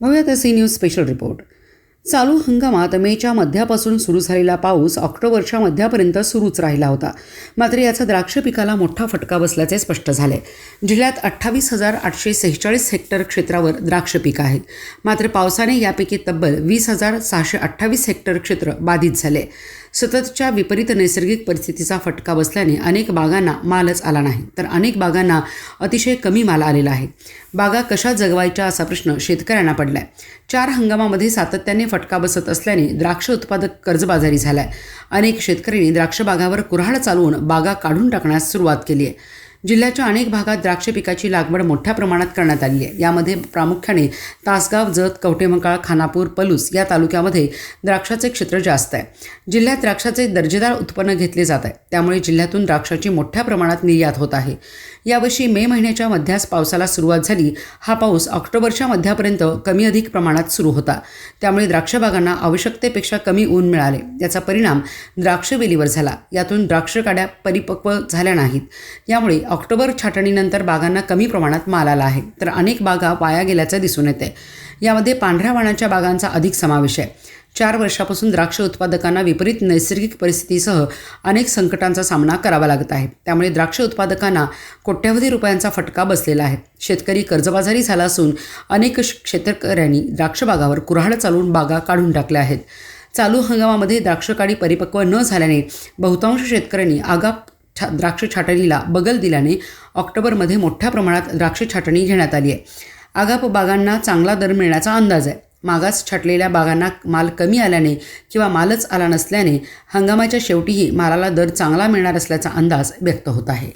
बघूयात C news special report. चालू हंगामात मेच्या मध्यापासून सुरू झालेला पाऊस ऑक्टोबरच्या मध्यापर्यंत सुरूच राहिला होता. मात्र याचा द्राक्ष पिकाला मोठा फटका बसल्याचे स्पष्ट झाले. जिल्ह्यात अठ्ठावीस हजार आठशे सेहेचाळीस हेक्टर क्षेत्रावर द्राक्ष पिकं आहेत. मात्र पावसाने यापैकी तब्बल वीस हजार सहाशे अठ्ठावीस हेक्टर क्षेत्र बाधित झाले. सततच्या विपरीत नैसर्गिक परिस्थितीचा फटका बसल्याने अनेक बागांना मालच आला नाही. तर अनेक बागांना अतिशय कमी माल आलेला आहे. बागा कशा जगवायच्या असा प्रश्न शेतकऱ्यांना पडलाय. चार हंगामामध्ये सातत्याने फटका बसत असल्याने द्राक्ष उत्पादक कर्जबाजारी झालाय. अनेक शेतकऱ्यांनी द्राक्ष बागावर कुऱ्हाड चालवून बागा काढून टाकण्यास सुरुवात केली आहे. जिल्ह्याच्या अनेक भागात द्राक्ष पिकाची लागवड मोठ्या प्रमाणात करण्यात आली आहे. यामध्ये प्रामुख्याने तासगाव जत कवटेमकाळ खानापूर पलूस या तालुक्यामध्ये द्राक्षाचे क्षेत्र जास्त आहे. जिल्ह्यात द्राक्षाचे दर्जेदार उत्पन्न घेतले जात आहे. त्यामुळे जिल्ह्यातून द्राक्षाची मोठ्या प्रमाणात निर्यात होत आहे. यावर्षी मे महिन्याच्या मध्यास पावसाला सुरुवात झाली. हा पाऊस ऑक्टोबरच्या मध्यापर्यंत कमी अधिक प्रमाणात सुरू होता. त्यामुळे द्राक्ष बागांना आवश्यकतेपेक्षा कमी ऊन मिळाले. याचा परिणाम द्राक्ष वेलीवर झाला. यातून द्राक्ष काड्या परिपक्व झाल्या नाहीत. यामुळे ऑक्टोबर छाटणीनंतर बागांना कमी प्रमाणात माल आला आहे. तर अनेक बागा वाया गेल्याचं दिसून येते यामध्ये पांढऱ्या वाणाच्या बागांचा अधिक समावेश आहे. चार वर्षापासून द्राक्ष उत्पादकांना विपरीत नैसर्गिक परिस्थितीसह अनेक संकटांचा सामना करावा लागत आहे. त्यामुळे द्राक्ष उत्पादकांना कोट्यवधी रुपयांचा फटका बसलेला आहे. शेतकरी कर्जबाजारी झाला असून अनेक श- शेतकऱ्यांनी द्राक्ष बागावर कुऱ्हाड चालवून बागा काढून टाकल्या आहेत. चालू हंगामामध्ये द्राक्षकाडी परिपक्व न झाल्याने बहुतांश शेतकऱ्यांनी आगाप छा द्राक्ष छाटणीला बगल दिल्याने ऑक्टोबरमध्ये मोठ्या प्रमाणात द्राक्ष छाटणी घेण्यात आली आहे. आगाप बागांना चांगला दर मिळण्याचा अंदाज आहे. मागास छाटलेल्या बागांना माल कमी आल्याने किंवा मालच आला नसल्याने हंगामाच्या शेवटीही मालाला दर चांगला मिळणार असल्याचा अंदाज व्यक्त होत आहे.